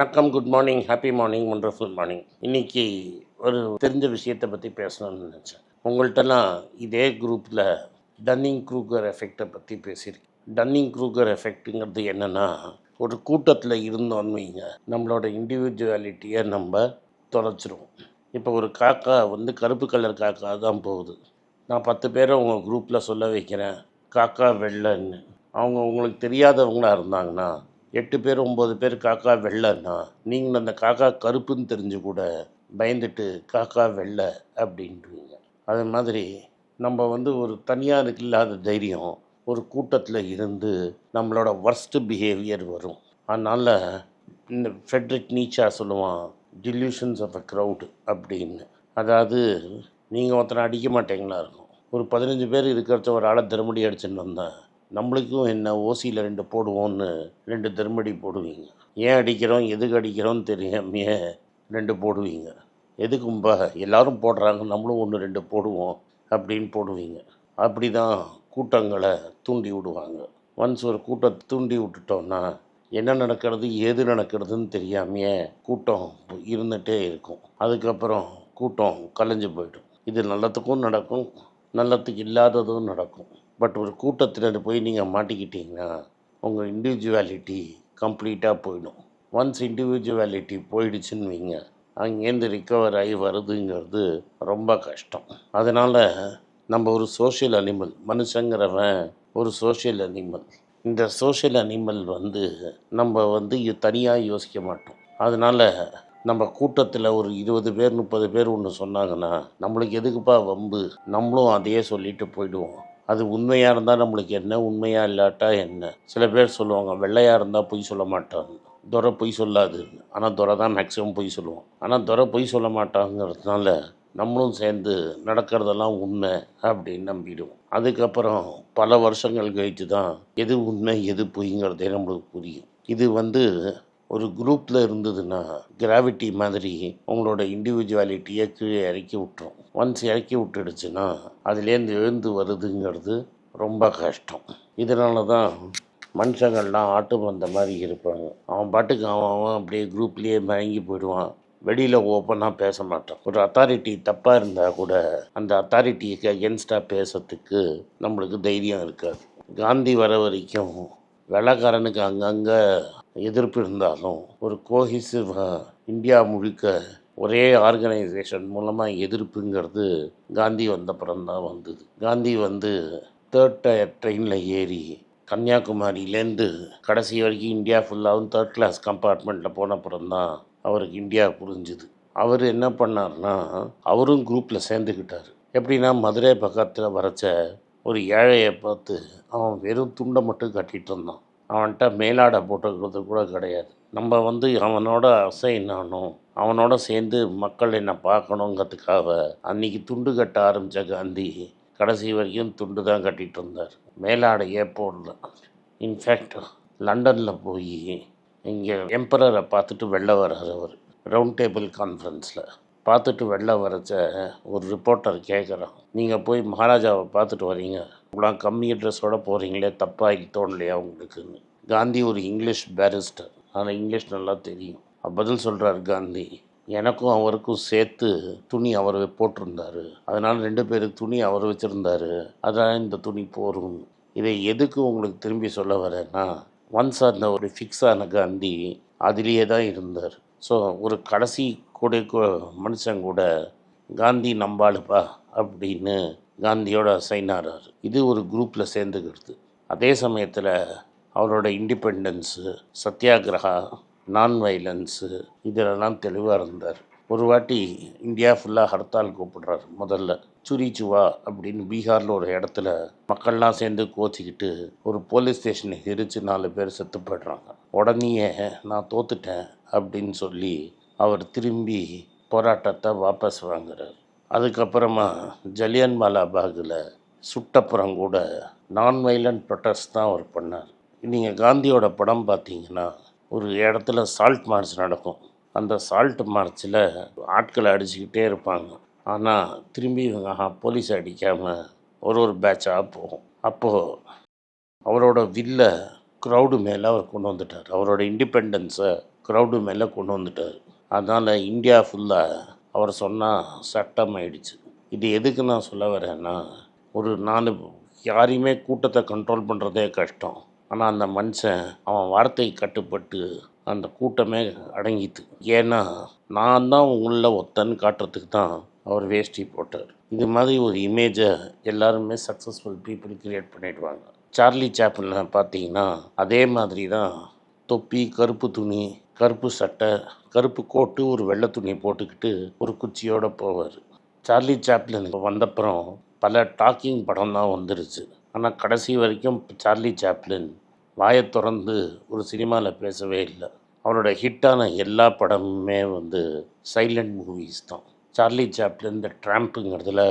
வணக்கம் good morning happy morning wonderful morning இன்னைக்கு ஒரு தெரிஞ்ச விஷயத்தை பற்றி பேசணும்னு நினச்சேன். உங்கள்கிட்டலாம் இதே குரூப்பில் டன்னிங் க்ரூகர் எஃபெக்டை பற்றி பேசியிருக்கேன். டன்னிங் க்ரூகர் எஃபெக்ட்டுங்கிறது என்னென்னா ஒரு கூட்டத்தில் இருந்தோன்னு வைங்க நம்மளோட இண்டிவிஜுவாலிட்டியை நம்ம தொலைச்சிருவோம். இப்போ ஒரு காக்கா வந்து கருப்பு கலர் காக்கா தான் போகுது. நான் பத்து பேரை உங்கள் குரூப்பில் சொல்ல வைக்கிறேன். காக்கா வெள்ளைன்னு. அவங்க உங்களுக்கு தெரியாதவங்களா இருந்தாங்கன்னா எட்டு பேர் ஒம்பது பேர் காக்கா வெள்ளைன்னா நீங்கள் அந்த காக்கா கருப்புன்னு தெரிஞ்சு கூட பயந்துட்டு காக்கா வெள்ளை அப்படின்றீங்க. அது மாதிரி நம்ம வந்து ஒரு தனியாருக்கு இல்லாத தைரியம் ஒரு கூட்டத்தில் இருந்து நம்மளோட ஒர்ஸ்ட் பிஹேவியர் வரும். அதனால் இந்த ஃபெட்ரிக் நீச்சா சொல்லுவான் டில்யூஷன்ஸ் ஆஃப் அ க்ரௌடு அப்படின்னு. அதாவது நீங்கள் ஒருத்தனை அடிக்க மாட்டீங்களா இருக்கும். ஒரு பதினஞ்சு பேர் இருக்கிறச்ச ஒரு ஆளை திருமடி அடிச்சுட்டு வந்தேன் நம்மளுக்கும் என்ன ஓசியில் ரெண்டு போடுவோன்னு ரெண்டு திருமடி போடுவீங்க. ஏன் அடிக்கிறோம்? எதுக்கு அடிக்கிறோம்னு தெரியாமையே ரெண்டு போடுவீங்க. எதுக்கும்பா எல்லாரும் போடுறாங்க நம்மளும் ஒன்று ரெண்டு போடுவோம் அப்படின்னு போடுவீங்க. அப்படி தான் கூட்டங்களை தூண்டி விடுவாங்க. ஒன்ஸ் ஒரு கூட்டத்தை தூண்டி விட்டுட்டோன்னா என்ன நடக்கிறது? ஏது நடக்கிறதுன்னு தெரியாமையே கூட்டம் இருந்துகிட்டே இருக்கும். அதுக்கப்புறம் கூட்டம் கலைஞ்சு போயிடும். இது நல்லத்துக்கும் நடக்கும் நல்லத்துக்கு இல்லாததும் நடக்கும். பட் ஒரு கூட்டத்தில் போய் நீங்கள் மாட்டிக்கிட்டீங்கன்னா உங்கள் இண்டிவிஜுவாலிட்டி கம்ப்ளீட்டாக போயிடும். ஒன்ஸ் இண்டிவிஜுவாலிட்டி போயிடுச்சுன்னு வைங்க அங்கேருந்து ரிக்கவர் ஆகி வருதுங்கிறது ரொம்ப கஷ்டம். அதனால் நம்ம ஒரு சோஷியல் அனிமல் மனுஷங்கிறவன் ஒரு சோஷியல் அனிமல் இந்த சோஷியல் அனிமல் வந்து நம்ம வந்து தனியாக யோசிக்க மாட்டோம். அதனால் நம்ம கூட்டத்தில் ஒரு இருபது பேர் முப்பது பேர் ஒன்று சொன்னாங்கன்னா நம்மளுக்கு எதுக்குப்பா வம்பு? நம்மளும் அதையே சொல்லிட்டு போயிடுவோம். அது உண்மையாக இருந்தால் நம்மளுக்கு என்ன? உண்மையாக இல்லாட்டா என்ன? சில பேர் சொல்லுவாங்க வெள்ளையாக இருந்தால் பொய் சொல்ல மாட்டாங்க. துறை பொய் சொல்லாதுன்னு ஆனால் துறை தான் மேக்ஸிமம் பொய் சொல்லுவோம் ஆனால் துறை பொய் சொல்ல மாட்டாங்கிறதுனால நம்மளும் சேர்ந்து நடக்கிறதெல்லாம் உண்மை அப்படின்னு நம்பிடுவோம். அதுக்கப்புறம் பல வருஷங்கள் கழித்து தான் எது உண்மை எது பொய்ங்கிறதே நம்மளுக்கு புரியும். இது வந்து ஒரு குரூப்பில் இருந்ததுன்னா கிராவிட்டி மாதிரி உங்களோட இண்டிவிஜுவாலிட்டியை கீழே இறக்கி விட்டுரும். ஒன்ஸ் இறக்கி விட்டுடுச்சுன்னா அதுலேருந்து எழுந்து வருதுங்கிறது ரொம்ப கஷ்டம். இதனால தான் மனுஷங்கள்லாம் ஆட்டு வந்த மாதிரி இருப்பாங்க. அவன் பாட்டுக்கு அவன் அவன் அப்படியே குரூப்லேயே மயங்கி போயிடுவான். வெளியில் ஓப்பனாக பேச மாட்டான். ஒரு அத்தாரிட்டி தப்பாக இருந்தால் கூட அந்த அத்தாரிட்டிக்கு அகென்ஸ்டாக பேசுறதுக்கு நம்மளுக்கு தைரியம் இருக்காது. காந்தி வர வரைக்கும் வெள்ளக்காரனுக்கு அங்கங்கே எதிர்ப்பு இருந்தாலும் ஒரு கோஹிசிவ் இந்தியா முழுக்க ஒரே ஆர்கனைசேஷன் மூலமாக எதிர்ப்புங்கிறது காந்தி வந்தப்புறம் தான் வந்தது. காந்தி வந்து தேர்ட் டயர் ட்ரெயினில் ஏறி கன்னியாகுமரியிலேருந்து கடைசி வரைக்கும் இந்தியா ஃபுல்லாகவும் தேர்ட் கிளாஸ் கம்பார்ட்மெண்ட்டில் போன அப்புறம் தான் அவருக்கு இந்தியா புரிஞ்சுது. அவர் என்ன பண்ணார்னா அவரும் குரூப்பில் சேர்ந்துக்கிட்டார் எப்படின்னா மதுரை பக்கத்தில் வரைச்ச ஒரு ஏழையை பார்த்து அவன் வெறும் துண்டை மட்டும் கட்டிகிட்டு இருந்தான். அவன்கிட்ட மேலாடை போட்டுக்கிறது கூட கிடையாது. நம்ம வந்து அவனோட அசைன் ஆனோம் அவனோட சேர்ந்து மக்கள் என்னை பார்க்கணுங்கிறதுக்காக அன்னைக்கு துண்டு கட்ட ஆரம்பித்த காந்தி கடைசி வரைக்கும் துண்டு தான் கட்டிகிட்டு இருந்தார். மேலாடையே போடல. இன்ஃபேக்ட் லண்டனில் போய் இங்கே எம்பரரை பார்த்துட்டு வெளில வர்றார் அவர். ரவுண்ட் டேபிள் கான்ஃபரன்ஸில் பார்த்துட்டு வெளில வரச்ச ஒரு ரிப்போர்ட்டர் கேட்குறான் நீங்கள் போய் மகாராஜாவை பார்த்துட்டு வரீங்க. இவ்வளோ கம்மி ட்ரெஸ்ஸோட போகிறீங்களே தப்பாக தோணலையா உங்களுக்குன்னு? காந்தி ஒரு இங்கிலீஷ் பேரிஸ்டர் ஆனால் இங்கிலீஷ் நல்லா தெரியும். பதில் சொல்கிறார் காந்தி எனக்கும் அவருக்கும் சேர்த்து துணி அவர் போட்டிருந்தாரு. அதனால் ரெண்டு பேருக்கு துணி அவர் வச்சுருந்தாரு. அதனால் இந்த துணி போகும் இதை எதுக்கு உங்களுக்கு திரும்பி சொல்ல வரேன்னா ஒன்ஸ் அந்த ஒரு ஃபிக்ஸ் ஆன காந்தி அதிலேயே தான் இருந்தார். ஸோ ஒரு கடைசி கூட மனுஷன் கூட காந்தி நம்பாளுப்பா அப்படின்னு காந்தியோட சைன் ஆகிறார் இது ஒரு குரூப்பில் சேர்ந்துக்கிறது அதே சமயத்தில் அவரோட இண்டிபெண்டன்ஸு சத்தியாகிரகா நான் வைலன்ஸு இதிலெல்லாம் தெளிவாக இருந்தார். ஒரு வாட்டி இந்தியா ஃபுல்லாக ஹர்த்தால் கூப்பிடுறாரு. முதல்ல சுரிச்சுவா அப்படின்னு பீகாரில் ஒரு இடத்துல மக்கள்லாம் சேர்ந்து கோச்சிக்கிட்டு ஒரு போலீஸ் ஸ்டேஷனை எரித்து நாலு பேர் செத்து போய்ட்றாங்க. உடனேயே நான் தோத்துட்டேன் அப்படின்னு சொல்லி அவர் திரும்பி போராட்டத்தை வாபஸ் வாங்குறார். அதுக்கப்புறமா ஜலியன்மாலா பாகில் சுட்டப்புறம் கூட நான் வைலண்ட் ப்ரொட்டஸ்ட் தான் அவர் பண்ணார். நீங்கள் காந்தியோட படம் பார்த்தீங்கன்னா ஒரு இடத்துல சால்ட் மார்ச் நடக்கும். அந்த சால்ட் மார்ச்சில் ஆட்களை அடிச்சுக்கிட்டே இருப்பாங்க. ஆனால் திரும்பி இவங்க போலீஸ் அடிக்காமல் ஒரு ஒரு பேட்சாக போகும். அப்போது அவரோட வில்ல க்ரௌடு மேலே அவர் கொண்டு வந்துட்டார். அவரோட இண்டிபெண்டன்ஸை க்ரௌடு மேலே கொண்டு வந்துட்டார். அதனால் இந்தியா ஃபுல்லாக அவர் சொன்னால் சட்டம் ஆயிடுச்சு இது எதுக்கு நான் சொல்ல வரேன்னா ஒரு நாலு யாரையுமே கூட்டத்தை கண்ட்ரோல் பண்ணுறதே கஷ்டம். ஆனால் அந்த மனுஷன் அவன் வார்த்தை கட்டுப்பட்டு அந்த கூட்டமே அடங்கித்து ஏன்னா நான் தான் உங்களில் ஒத்தன்னு காட்டுறதுக்கு தான் அவர் வேஷ்டி போட்டார். இது மாதிரி ஒரு இமேஜை எல்லாருமே சக்ஸஸ்ஃபுல் பீப்புள் கிரியேட் பண்ணிடுவாங்க. சார்லி சாப்பிளில் பார்த்தீங்கன்னா அதே மாதிரி தான் தொப்பி கருப்பு துணி கருப்பு சட்டை கருப்பு கோட்டு ஒரு வெள்ளை துணி போட்டுக்கிட்டு ஒரு குச்சியோடு போவார். சார்லி சாப்ளின் வந்தப்புறம் பல டாக்கிங் படம் தான் வந்துருச்சு. ஆனால் கடைசி வரைக்கும் சார்லி சாப்ளின் வாயை திறந்து ஒரு சினிமாவில் பேசவே இல்லை. அவரோட ஹிட்டான எல்லா படமுமே வந்து சைலண்ட் மூவிஸ் தான். சார்லி சாப்ளின் இந்த ட்ராம்ப்புங்கிறதுல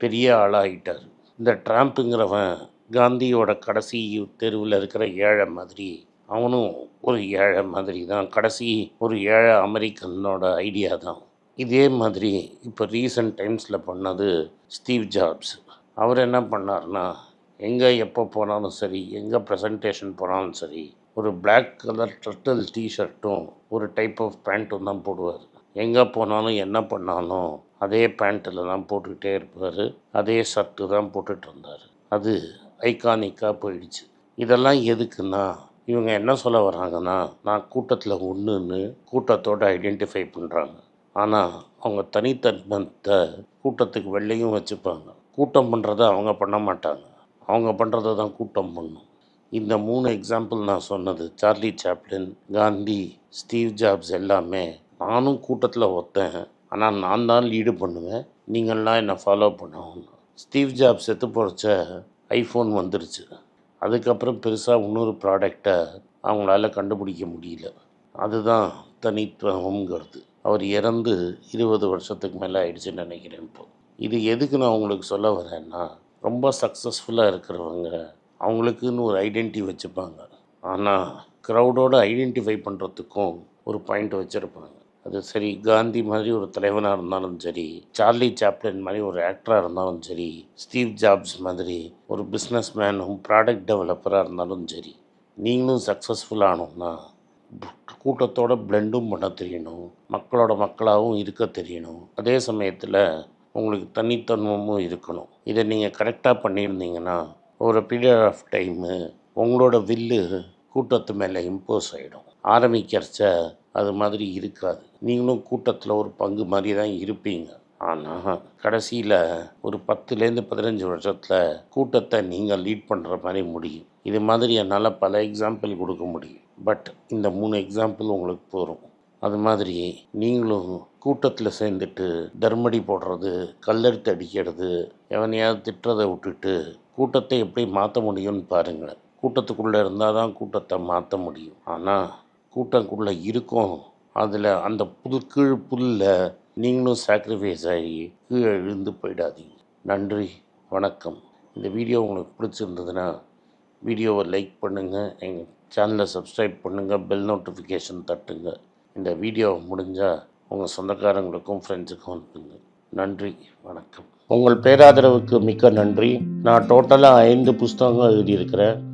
பெரிய ஆளாகிட்டார் இந்த ட்ராம்ப்புங்கிறவன் காந்தியோட கடைசி தெருவில் இருக்கிற ஏழை மாதிரி அவனும் ஒரு ஏழை மாதிரி தான். கடைசி ஒரு ஏழை அமெரிக்கனோட ஐடியா தான். இதே மாதிரி இப்போ ரீசன்ட் டைம்ஸில் பண்ணது ஸ்டீவ் ஜாப்ஸ். அவர் என்ன பண்ணார்னா எங்கே எப்போ போனாலும் சரி எங்கே ப்ரெசன்டேஷன் போனாலும் சரி ஒரு பிளாக் கலர் டர்ட்டில் டிஷர்ட்டும் ஒரு டைப் ஆஃப் பேண்ட்டும் தான் போடுவார். எங்கே போனாலும் என்ன பண்ணாலும் அதே பேண்ட்டில் தான் போட்டுக்கிட்டே இருப்பார். அதே ஷர்ட்டு தான் போட்டுட்டு இருந்தார். அது ஐகானிக்காக போயிடுச்சு. இதெல்லாம் எதுக்குன்னா இவங்க என்ன சொல்ல வராங்கன்னா நான் கூட்டத்தில் ஒன்றுன்னு கூட்டத்தோடு ஐடென்டிஃபை பண்ணுறாங்க ஆனால் அவங்க தனித்தன்மத்தை கூட்டத்துக்கு வெளிலையும் வச்சுப்பாங்க. கூட்டம் பண்ணுறத அவங்க பண்ண மாட்டாங்க. அவங்க பண்ணுறத தான் கூட்டம் பண்ணும். இந்த மூணு எக்ஸாம்பிள் நான் சொன்னது Charlie Chaplin Gandhi Steve Jobs எல்லாமே நானும் கூட்டத்தில் ஒத்தேன். ஆனால் நான் தான் லீடு பண்ணுவேன். நீங்கள்லாம் என்னை ஃபாலோ பண்ணணும் ஸ்டீவ் ஜாப்ஸ் செத்து போகிறச்ச ஐஃபோன் வந்துருச்சு. அதுக்கப்புறம் பெருசாக இன்னொரு ப்ராடக்டை அவங்களால கண்டுபிடிக்க முடியல. அதுதான் தனித்துவம்ங்கிறது. அவர் இறந்து இருபது வருஷத்துக்கு மேலே ஆயிடுச்சுன்னு நினைக்கிறேன் இப்போ. இது எதுக்கு நான் உங்களுக்கு சொல்ல வரேன்னா ரொம்ப சக்ஸஸ்ஃபுல்லாக இருக்கிறவங்க அவங்களுக்குன்னு ஒரு ஐடென்டி வச்சுப்பாங்க. ஆனால் க்ரௌடோட ஐடென்டிஃபை பண்ணுறதுக்கும் ஒரு பாயிண்ட் வச்சுருப்பாங்க. அது சரி காந்தி மாதிரி ஒரு தலைவனாக இருந்தாலும் சரி சார்லி சாப்ளின் மாதிரி ஒரு ஆக்டராக இருந்தாலும் சரி ஸ்டீவ் ஜாப்ஸ் மாதிரி ஒரு பிஸ்னஸ் மேனும் ப்ராடக்ட் டெவலப்பராக இருந்தாலும் சரி நீங்களும் சக்ஸஸ்ஃபுல் ஆனோம்னா கூட்டத்தோட பிளெண்டும் பண்ண தெரியணும் மக்களோட மக்களாகவும் இருக்க தெரியணும். அதே சமயத்தில் உங்களுக்கு தனித்தன்மமும் இருக்கணும். இதை நீங்கள் கரெக்டாக பண்ணியிருந்தீங்கன்னா ஒரு பீரியட் ஆஃப் டைமு உங்களோட வில்லு கூட்டத்து மேலே இம்போஸ் ஆகிடும் ஆரம்பிக்கிறச்ச அது மாதிரி இருக்காது. நீங்களும் கூட்டத்தில் ஒரு பங்கு மாதிரி தான் இருப்பீங்க. ஆனால் கடைசியில் ஒரு பத்துலேருந்து பதினஞ்சு வருஷத்தில் கூட்டத்தை நீங்கள் லீட் பண்ணுற மாதிரி முடியும். இது மாதிரி என்னால் பல எக்ஸாம்பிள் கொடுக்க முடியும். பட் இந்த மூணு எக்ஸாம்பிள் உங்களுக்கு போகிறோம் அது மாதிரி நீங்களும் கூட்டத்தில் சேர்ந்துட்டு தர்மடி போடுறது கல்லெடுத்து அடிக்கிறது எவனையாவது திட்டுறதை விட்டுட்டு கூட்டத்தை எப்படி மாற்ற முடியும்னு பாருங்களேன். கூட்டத்துக்குள்ளே இருந்தால் தான் கூட்டத்தை மாற்ற முடியும். ஆனால் கூட்டங்குள்ளே இருக்கும். அதில் அந்த புது கீழ் புல்ல நீங்களும் சாக்ரிஃபைஸ் ஆகி கீழே இழுந்து போயிடாதீங்க. நன்றி வணக்கம். இந்த வீடியோ உங்களுக்கு பிடிச்சிருந்ததுன்னா வீடியோவை லைக் பண்ணுங்கள் எங்கள் சேனலை சப்ஸ்கிரைப் பண்ணுங்கள் பெல் நோட்டிஃபிகேஷன் தட்டுங்க. இந்த வீடியோ முடிஞ்சால் உங்கள் சொந்தக்காரங்களுக்கும் ஃப்ரெண்ட்ஸுக்கும் அனுப்புங்க. நன்றி வணக்கம். உங்கள் பேராதரவுக்கு மிக்க நன்றி. நான் டோட்டலாக ஐந்து புஸ்தகங்கள் எழுதியிருக்கிறேன்.